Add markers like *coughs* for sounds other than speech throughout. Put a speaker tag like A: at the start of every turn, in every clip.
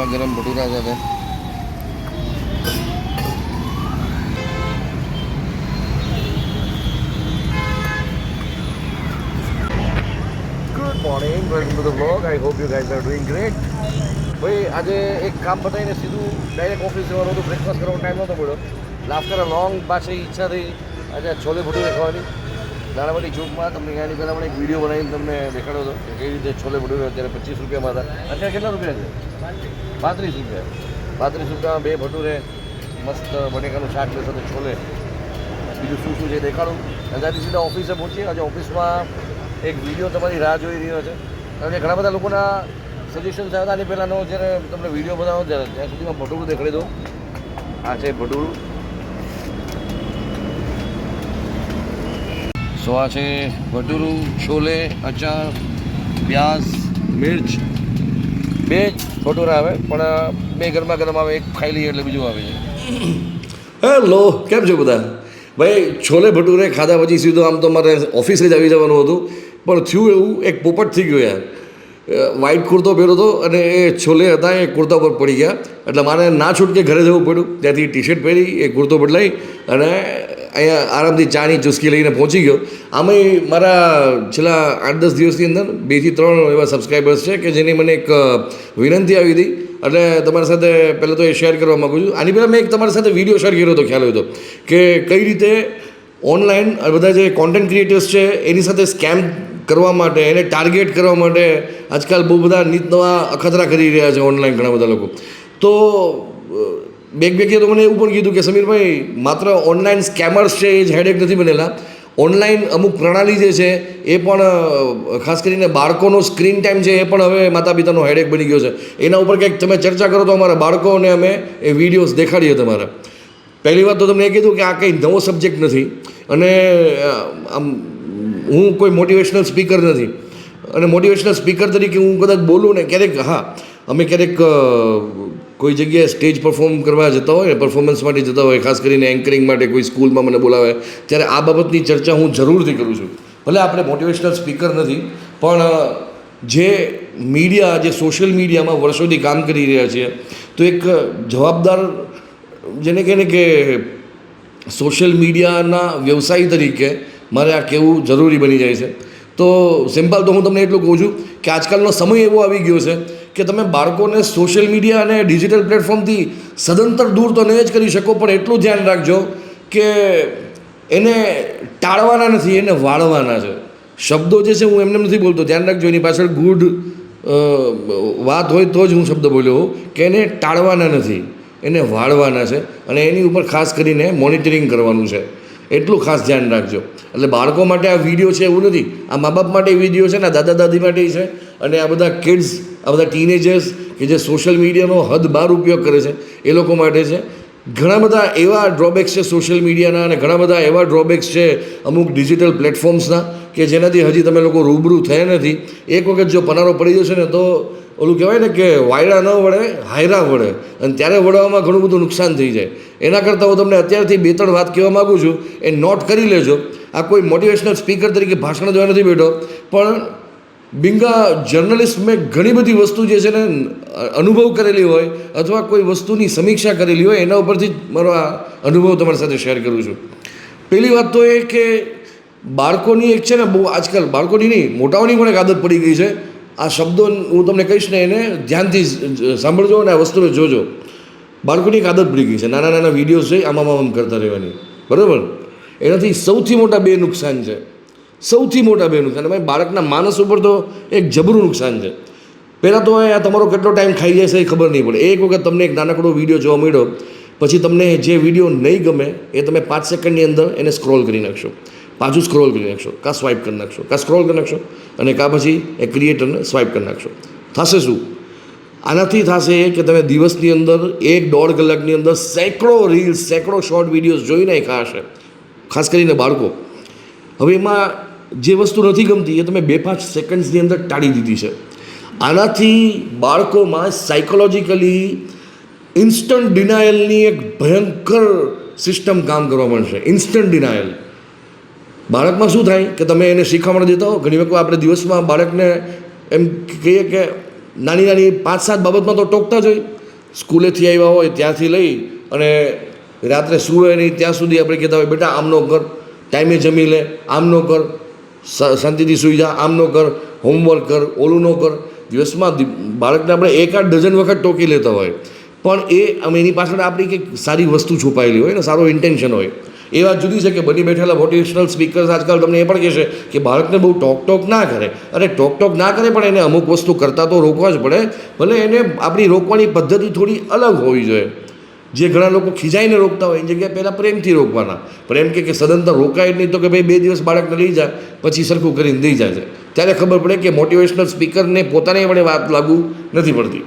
A: ગરમા ગરમ ભટુરા સાથે ગ્રેટ ભાઈ, આજે એક કામ પતાવીને સીધું ડાયરેક્ટ ઓફિસ જવાનું હતું. બ્રેકફાસ્ટ કરવાનો ટાઈમ નહોતો પડ્યો લાફ્ટર લોંગ પાછી ઈચ્છા થઈ. આજે છોલે ભટુરે ખાવાની. નાણાવટી ચોકમાં તમને એની પહેલાં પણ એક વીડિયો બનાવીને તમને દેખાડ્યો હતો કે કેવી રીતે છોલે ભટુરે અત્યારે પચીસ રૂપિયામાં હતા. અત્યારે કેટલા રૂપિયા છે? પાંત્રીસ રૂપિયા. પાંત્રીસ રૂપિયામાં બે ભટુરે મસ્ત બટેકાનું શાક ને સાથે છોલે. બીજું શું શું છે દેખાડું? ત્યાંથી સીધા ઓફિસે પહોંચીએ. આજે ઓફિસમાં એક વીડિયો તમારી રાહ જોઈ રહ્યો છે. કારણ કે ઘણા બધા લોકોના સજેશન્સ આવ્યા હતા. આની પહેલાંનો જ્યારે તમને વીડિયો બનાવો ત્યારે ત્યાં સુધીમાં ભટુરું દેખાડી દઉં. આ છે ભટુરું. સો આ છે ભટુરું, છોલે, અચાર પ્યાઝ મિર્ચ. બે જ ભટુરા આવે, પણ બે ગરમા ગરમ આવે, એક ખાઈ લઈએ એટલે બીજું આવે છે. *coughs*
B: હેલો, કેમ છો બધા? ભાઈ, છોલે ભટુરે ખાધા પછી સીધું આમ તો મારે ઓફિસે જ આવી જવાનું હતું, પણ થયું એવું, એક પોપટ થઈ ગયો યાર. વ્હાઈટ કુર્તો પહેર્યો હતો અને એ છોલે હતા, એ કુર્તા પર પડી ગયા. એટલે મારે ના છૂટકે ઘરે જવું પડ્યું. ત્યાંથી ટી શર્ટ પહેરી, એ કુર્તો બદલાઈ અને અહીંયા આરામથી ચાની ચુસ્કી લઈને પહોંચી ગયો. આમાં મારા છેલ્લા આઠ દસ દિવસની અંદર બેથી ત્રણ એવા સબસ્ક્રાઈબર્સ છે કે જેની મને એક વિનંતી આવી હતી. એટલે તમારી સાથે પહેલાં તો એ શેર કરવા માગું છું. આની પહેલાં મેં એક તમારી સાથે વીડિયો શેર કર્યો હતો, ખ્યાલ હતો, કે કઈ રીતે ઓનલાઈન બધા જે કોન્ટેન્ટ ક્રિએટર્સ છે એની સાથે સ્કેમ કરવા માટે, એને ટાર્ગેટ કરવા માટે આજકાલ બહુ બધા નીત નવા અખતરા કરી રહ્યા છે ઓનલાઈન ઘણા બધા લોકો. તો બેગ વ્યક્તિએ તો મને એવું પણ કીધું કે સમીરભાઈ, માત્ર ઓનલાઈન સ્કેમર્સ છે એ જ હેડેક નથી બનેલા. ઓનલાઈન અમુક પ્રણાલી જે છે એ પણ ખાસ કરીને બાળકોનો સ્ક્રીન ટાઈમ છે એ પણ હવે માતા પિતાનો હેડેક બની ગયો છે. એના ઉપર કંઈક તમે ચર્ચા કરો તો અમારા બાળકોને અમે એ વિડીયોઝ દેખાડીએ તમારા. પહેલી વાત તો તમને એ કીધું કે આ કંઈ નવો સબ્જેક્ટ નથી અને આમ, હું કોઈ મોટિવેશનલ સ્પીકર નથી. અને મોટિવેશનલ સ્પીકર તરીકે હું કદાચ બોલું ને, ક્યારેક, હા, અમે ક્યારેક કોઈ જગ્યાએ સ્ટેજ પરફોર્મ કરવા જતા હોય પરફોર્મન્સ માટે જતા હોય, ખાસ કરીને એન્કરિંગ માટે કોઈ સ્કૂલમાં મને બોલાવે, ત્યારે આ બાબતની ચર્ચા હું જરૂરથી કરું છું. ભલે આપણે મોટિવેશનલ સ્પીકર નથી, પણ જે મીડિયા જે સોશિયલ મીડિયામાં વર્ષોથી કામ કરી રહ્યા છીએ, તો એક જવાબદાર, જેને કહે ને કે સોશિયલ મીડિયાના વ્યવસાય તરીકે મારે આ કહેવું જરૂરી બની જાય છે. તો, સિમ્પલ, તો હું તમને એટલું કહું છું કે આજકાલનો સમય એવો આવી ગયો છે કે તમે બાળકોને સોશિયલ મીડિયા અને ડિજિટલ પ્લેટફોર્મથી સદંતર દૂર તો નહીં જ કરી શકો, પણ એટલું ધ્યાન રાખજો કે એને ટાળવાના નથી, એને વાળવાના છે. શબ્દો જે છે હું એમને નથી બોલતો. ધ્યાન રાખજો, એની પાછળ ગુડ વાત હોય તો જ હું શબ્દ બોલ્યો હોઉં, કે એને ટાળવાના નથી, એને વાળવાના છે અને એની ઉપર ખાસ કરીને મોનિટરિંગ કરવાનું છે. એટલું ખાસ ધ્યાન રાખજો. એટલે બાળકો માટે આ વીડિયો છે એવું નથી. આ મા બાપ માટે વીડિયો છે ને દાદા દાદી માટે છે. અને આ બધા કિડ્સ આ બધા ટીનેજર્સ કે જે સોશિયલ મીડિયાનો હદ બાર ઉપયોગ કરે છે, એ લોકો માટે છે. ઘણા બધા એવા ડ્રોબેક્સ છે સોશિયલ મીડિયાના અને ઘણા બધા એવા ડ્રોબેક્સ છે અમુક ડિજિટલ પ્લેટફોર્મ્સના કે જેનાથી હજી તમે લોકો રૂબરૂ થયા નથી. એક વખત જો પનારો પડી જશે ને તો ઓલું કહેવાય ને કે વાયરા ન વળે, હાયરા વળે અને ત્યારે વળવામાં ઘણું બધું નુકસાન થઈ જાય. એના કરતાં હું તમને અત્યારથી બે ત્રણ વાત કહેવા માગું છું, એ નોટ કરી લેજો. આ કોઈ મોટિવેશનલ સ્પીકર તરીકે ભાષણ દેવા નથી બેઠો, પણ બિંગા જર્નલિસ્ટ મેં ઘણી બધી વસ્તુ જે છે ને અનુભવ કરેલી હોય અથવા કોઈ વસ્તુની સમીક્ષા કરેલી હોય, એના ઉપરથી મારો આ અનુભવ તમારી સાથે શેર કરું છું. પહેલી વાત તો એ કે બાળકોની એક છે ને, બહુ આજકાલ બાળકોની નહીં, મોટાઓની પણ એક આદત પડી ગઈ છે. આ શબ્દો હું તમને કહીશ ને, એને ધ્યાનથી સાંભળજો અને આ વસ્તુને જોજો. બાળકોની એક આદત પડી ગઈ છે. નાના નાના વિડીયોઝ છે આમ આમ કરતા રહેવાની. બરાબર? એનાથી સૌથી મોટા બે નુકસાન છે. સૌથી મોટા બે નુકસાન. ભાઈ, બાળકના માનસ ઉપર તો એક જબરું નુકસાન છે. પહેલાં તો આ તમારો કેટલો ટાઈમ ખાઈ છે એ ખબર નહીં પડે. એક વખત તમને એક નાનકડો વીડિયો જોવા મળ્યો. પછી તમને જે વીડિયો નહીં ગમે એ તમે પાંચ સેકન્ડની અંદર એને સ્ક્રોલ કરી નાખશો. પાછું સ્ક્રોલ કરી નાખશો. કાં સ્વાઇપ કરી નાખશો? કાં સ્ક્રોલ કરી નાખશો? અને કાં પછી એ ક્રિએટરને સ્વાઇપ કરી નાખશો. થશે શું? આનાથી થશે એ કે તમે દિવસની અંદર એક દોઢ કલાકની અંદર સેંકડો રીલ્સ સેંકડો શોર્ટ વિડીયોઝ જોઈ નાખ્યા હશે ખાસ કરીને બાળકો. હવે એમાં જે વસ્તુ નથી ગમતી એ તમે બે પાંચ સેકન્ડ્સની અંદર ટાળી દીધી છે. આનાથી બાળકોમાં સાયકોલોજીકલી ઇન્સ્ટન્ટ ડિનાયલની એક ભયંકર સિસ્ટમ કામ કરવા માંડશે. ઇન્સ્ટન્ટ ડિનાયલ બાળકમાં શું થાય કે તમે એને શીખવાડ દેતા હો? ઘણી વખત આપણે દિવસમાં બાળકને એમ કહીએ કે નાની નાની પાંચ સાત બાબતમાં તો ટોકતા જ હોય. સ્કૂલેથી આવ્યા હોય ત્યાંથી લઈ અને રાત્રે સૂવે નહીં, ત્યાં સુધી આપણે કહેતા હોય, બેટા, આમનો કર, ટાઈમે જમી લે, આમનો કર. શાંતિથી સુઈ જા આમ ન કર, હોમવર્ક કર ઓલું ન કર. દિવસમાં બાળકને આપણે એકાદ ડઝન વખત ટોકી લેતા હોય. પણ એ અમે એની પાછળ આપણી કંઈક સારી વસ્તુ છુપાયેલી હોય ને, સારો ઇન્ટેન્શન હોય. એ વાત જુદી છે કે બની બેઠેલા મોટિવેશનલ સ્પીકર્સ આજકાલ તમને એ પણ કહેશે કે બાળકને બહુ ટોક ટોક ના કરે. અરે ટોક ટોક ના કરે પણ એને અમુક વસ્તુ કરતાં તો રોકવા જ પડે. ભલે એને આપણી રોકવાની પદ્ધતિ થોડી અલગ હોવી જોઈએ. જે ઘણા લોકો ખીજાઈને રોકતા હોય, એની જગ્યાએ પહેલાં પ્રેમથી રોકવાના. પ્રેમ કે કે સદંતર રોકાય નહીં, તો કે ભાઈ બે દિવસ બાળકને લઈ જા, પછી સરખું કરીને દઈ જાય છે ત્યારે ખબર પડે કે મોટિવેશનલ સ્પીકરને પોતાને એ વાત લાગુ નથી પડતી.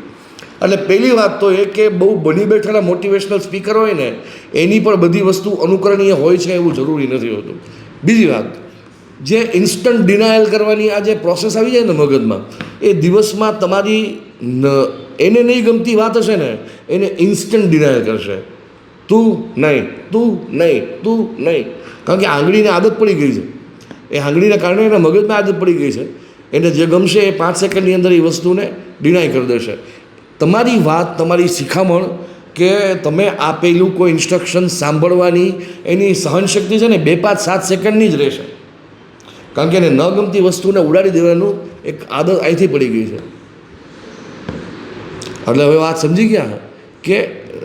B: એટલે પહેલી વાત તો એ કે બહુ બની બેઠેલા મોટિવેશનલ સ્પીકર હોય ને, એની પણ બધી વસ્તુ અનુકરણીય હોય છે એવું જરૂરી નથી હોતું. બીજી વાત, જે ઇન્સ્ટન્ટ ડિનાયલ કરવાની આ જે પ્રોસેસ આવી જાય ને મગજમાં, એ દિવસમાં તમારી એને નહીં ગમતી વાત હશે ને, એને ઇન્સ્ટન્ટ ડિનાયલ કરશે. તું નહીં તું નહીં તું નહીં. કારણ કે આંગળીને આદત પડી ગઈ છે. એ આંગળીના કારણે એના મગજમાં આદત પડી ગઈ છે. એને જે ગમશે એ પાંચ સેકન્ડની અંદર એ વસ્તુને ડિનાય કરી દેશે. તમારી વાત, તમારી શિખામણ કે તમે આપેલું કોઈ ઇન્સ્ટ્રક્શન સાંભળવાની એની સહનશક્તિ છે ને બે પાંચ સાત સેકન્ડની જ રહેશે. કારણ કે એને ન ગમતી વસ્તુને ઉડાડી દેવાનું એક આદત અહીંથી પડી ગઈ છે. એટલે હવે વાત સમજી ગયા કે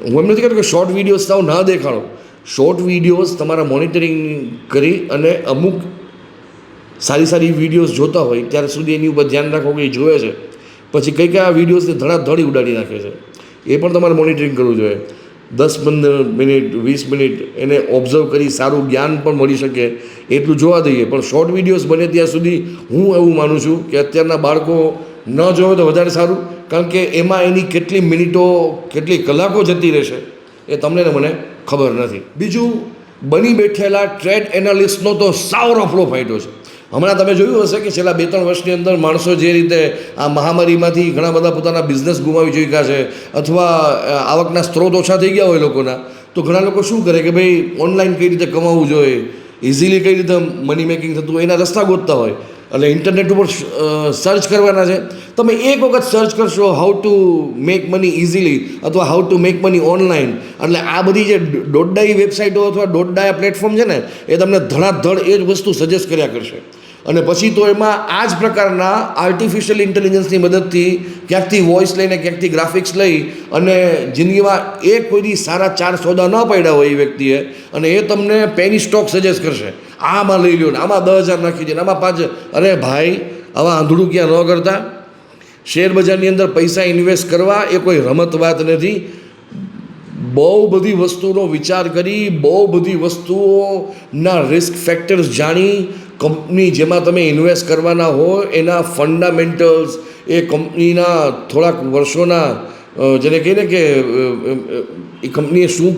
B: હું એમ નથી કહેતો કે શોર્ટ વિડીયોઝ તાવ ના દેખાડો. શોર્ટ વિડીયોઝ તમારા મોનિટરિંગ કરી અને અમુક સારી સારી વિડીયોઝ જોતા હોય, ત્યારે સુધી એની ઉપર ધ્યાન રાખો કે એ જોવે છે. પછી કઈ કયા વિડીયોઝને ધડાધડી ઉડાડી નાખે છે. એ પણ તમારે મોનિટરિંગ કરવું જોઈએ. દસ પંદર મિનિટ, વીસ મિનિટ એને ઓબ્ઝર્વ કરી સારું જ્ઞાન પણ મળી શકે, એટલું જોવા દઈએ. પણ શોર્ટ વિડીયોઝ બને ત્યાં સુધી હું એવું માનું છું કે અત્યારના બાળકો ન જોવે તો વધારે સારું. કારણ કે એમાં એની કેટલી મિનિટો, કેટલી કલાકો જતી રહેશે એ તમને ને મને ખબર નથી. બીજું, બની બેઠેલા ટ્રેડ એનાલિસ્ટનો તો સાવ રફડો ફાટ્યો છે. હમણાં તમે જોયું હશે કે છેલ્લા બે ત્રણ વર્ષની અંદર માણસો જે રીતે આ મહામારીમાંથી ઘણા બધા પોતાના બિઝનેસ ગુમાવી ચૂક્યા છે અથવા આવકના સ્ત્રોત ઓછા થઈ ગયા હોય લોકોના, તો ઘણા લોકો શું કરે કે ભાઈ ઓનલાઈન કઈ રીતે કમાવવું જોઈએ? ઇઝીલી કઈ રીતે મની મેકિંગ થતું હોય? એના રસ્તા ગોતતા હોય. એટલે ઇન્ટરનેટ ઉપર સર્ચ કરવાના છે. તમે એક વખત સર્ચ કરશો how to make money easily અથવા how to make money online એટલે આ બધી જે દોડડાઈ વેબસાઇટો અથવા દોડડાયા પ્લેટફોર્મ છે ને, એ તમને ધડાધડ એ જ વસ્તુ સજેસ્ટ કર્યા કરશે. અને પછી તો એમાં આ જ પ્રકારના આર્ટિફિશિયલ ઇન્ટેલિજન્સની મદદથી ક્યાંકથી વોઇસ લઈને ક્યાંકથી ગ્રાફિક્સ લઈ અને જિંદગીમાં એ કોઈથી સારા ચાર સોદા ન પડ્યા હોય એ વ્યક્તિએ અને એ તમને પેની સ્ટોક સજેસ્ટ કરશે. આમાં લઈ લ્યો ને, આમાં દસ હજાર નાખી દે આમાં પાંચ અરે ભાઈ, આવા આંધળું ક્યાં ન કરતા? શેર બજારની અંદર પૈસા ઇન્વેસ્ટ કરવા એ કોઈ રમત વાત નથી. બહુ બધી વસ્તુનો વિચાર કરી, બહુ બધી વસ્તુઓના રિસ્ક ફેક્ટર્સ જાણી કંપની જેમાં તમે ઇન્વેસ્ટ કરવાના હો એના ફંડામેન્ટલ્સ એ કંપનીના થોડાક વર્ષોના જેને કહીએ ને કે એ કંપનીએ શું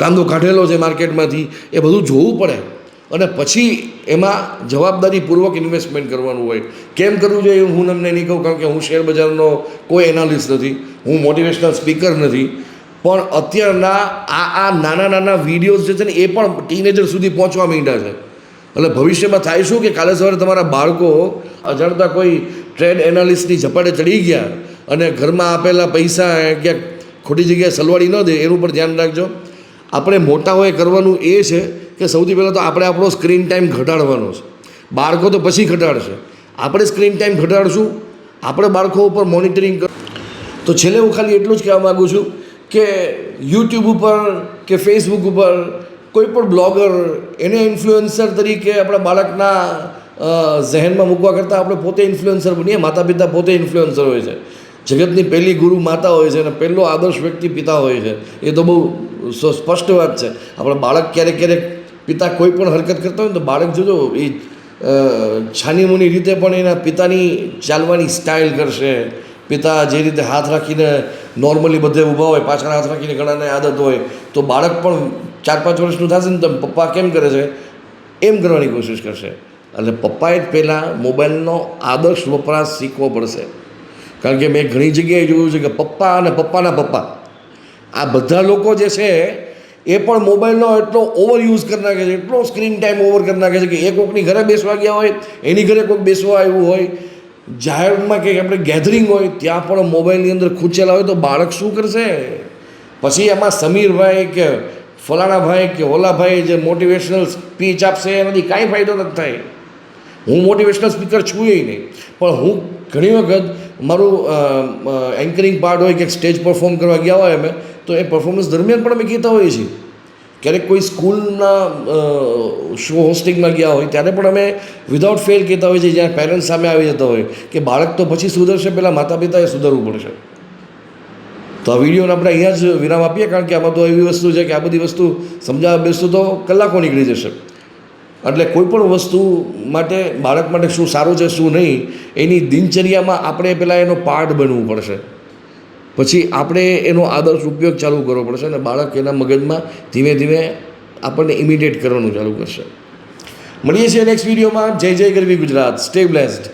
B: કાંદો કાઢેલો છે માર્કેટમાંથી, એ બધું જોવું પડે. અને પછી એમાં જવાબદારીપૂર્વક ઇન્વેસ્ટમેન્ટ કરવાનું હોય. કેમ કરવું જોઈએ? હું તમને નહીં કહું, કારણ કે હું શેર બજારનો કોઈ એનાલિસ્ટ નથી. હું મોટિવેશનલ સ્પીકર નથી. પણ અત્યારના આ આ નાના નાના વિડીયોઝ જે છે ને, એ પણ ટીનેજર સુધી પહોંચવા માંડ્યા છે. એટલે ભવિષ્યમાં થાય શું કે કાલે સવારે તમારા બાળકો અજાણતા કોઈ ટ્રેડ એનાલિસ્ટની ઝપાટે ચડી ગયા અને ઘરમાં આપેલા પૈસા ક્યાંક ખોટી જગ્યાએ સલવાડી ન દે, એનું પણ ધ્યાન રાખજો. આપણે મોટાઓએ કરવાનું એ છે કે સૌથી પહેલાં તો આપણે આપણો સ્ક્રીન ટાઈમ ઘટાડવાનો છે. બાળકો તો પછી ઘટાડશે. આપણે સ્ક્રીન ટાઈમ ઘટાડશું. આપણે બાળકો ઉપર મોનિટરિંગ કર તો છેલ્લે હું ખાલી એટલું જ કહેવા માગું છું કે યુટ્યુબ ઉપર કે ફેસબુક ઉપર કોઈ પણ બ્લોગર, એને ઇન્ફ્લુએન્સર તરીકે આપણા બાળકના ઝહેનમાં મૂકવા કરતાં આપણે પોતે ઇન્ફ્લુએન્સર બનીએ માતા પિતા પોતે ઇન્ફ્લુએન્સર હોય છે. જગતની પહેલી ગુરુ માતા હોય છે અને પહેલો આદર્શ વ્યક્તિ પિતા હોય છે. એ તો બહુ સ્પષ્ટ વાત છે. આપણા બાળક ક્યારેક ક્યારેક પિતા કોઈ પણ હરકત કરતા હોય ને તો બાળક જોજો, એ છાનીમુની રીતે પણ એના પિતાની ચાલવાની સ્ટાઇલ કરશે. પિતા જે રીતે હાથ રાખીને નોર્મલી બધે ઊભા હોય, પાછળ હાથ રાખીને ઘણાને આદત હોય, તો બાળક પણ ચાર પાંચ વર્ષનું થશે ને તો પપ્પા કેમ કરે છે? એમ કરવાની કોશિશ કરશે. એટલે પપ્પાએ જ પહેલાં મોબાઈલનો આદર્શ વપરાશ શીખવો પડશે. કારણ કે મેં ઘણી જગ્યાએ જોયું છે કે પપ્પા અને પપ્પાના પપ્પા. આ બધા લોકો જે છે, એ પણ મોબાઈલનો એટલો ઓવર યુઝ કરી નાખે છે, એટલો સ્ક્રીન ટાઈમ ઓવર કરી નાખે છે કે એ કોકની ઘરે બેસવા ગયા હોય, એની ઘરે કોઈક બેસવા આવ્યું હોય, જાહેરમાં કંઈક આપણે ગેધરિંગ હોય, ત્યાં પણ મોબાઈલની અંદર ખૂંચેલા હોય તો બાળક શું કરશે? પછી એમાં સમીરભાઈ કે ફલાણાભાઈ કે ઓલાભાઈ જે મોટિવેશનલ સ્પીચ આપશે, એનાથી કાંઈ ફાયદો નથી થાય. હું મોટિવેશનલ સ્પીકર છું એ નહીં, પણ હું ઘણી વખત મારું એન્કરિંગ પાર્ટ હોય કે સ્ટેજ પરફોર્મ કરવા ગયા હોય અમે, તો એ પરફોર્મન્સ દરમિયાન પણ અમે કહેતા હોઈએ છીએ. ક્યારેક કોઈ સ્કૂલના શો હોસ્ટિંગમાં ગયા હોય, ત્યારે પણ અમે વિધાઉટ ફેલ કહેતા હોઈએ છીએ, જ્યાં પેરેન્ટ્સ સામે આવી જતા હોય, કે બાળક તો પછી સુધરશે પહેલાં માતા પિતાએ સુધરવું પડશે. તો આ વિડીયોને આપણે અહીંયા જ વિરામ આપીએ, કારણ કે આમાં તો એવી વસ્તુ છે કે આ બધી વસ્તુ સમજાવવા બેસતું તો કલાકો નીકળી જશે. એટલે કોઈ પણ વસ્તુ માટે, બાળક માટે શું સારું છે, શું નહીં, એની દિનચર્યામાં આપણે પહેલાં એનો પાર્ટ બનવું પડશે. પછી આપણે એનો આદર્શ ઉપયોગ ચાલુ કરવો પડશે અને બાળક એના મગજમાં ધીમે ધીમે આપણને ઇમિડિયેટ કરવાનું ચાલુ કરશે. મળીએ છીએ નેક્સ્ટ વિડીયોમાં. જય જય ગરવી ગુજરાત. Stay blessed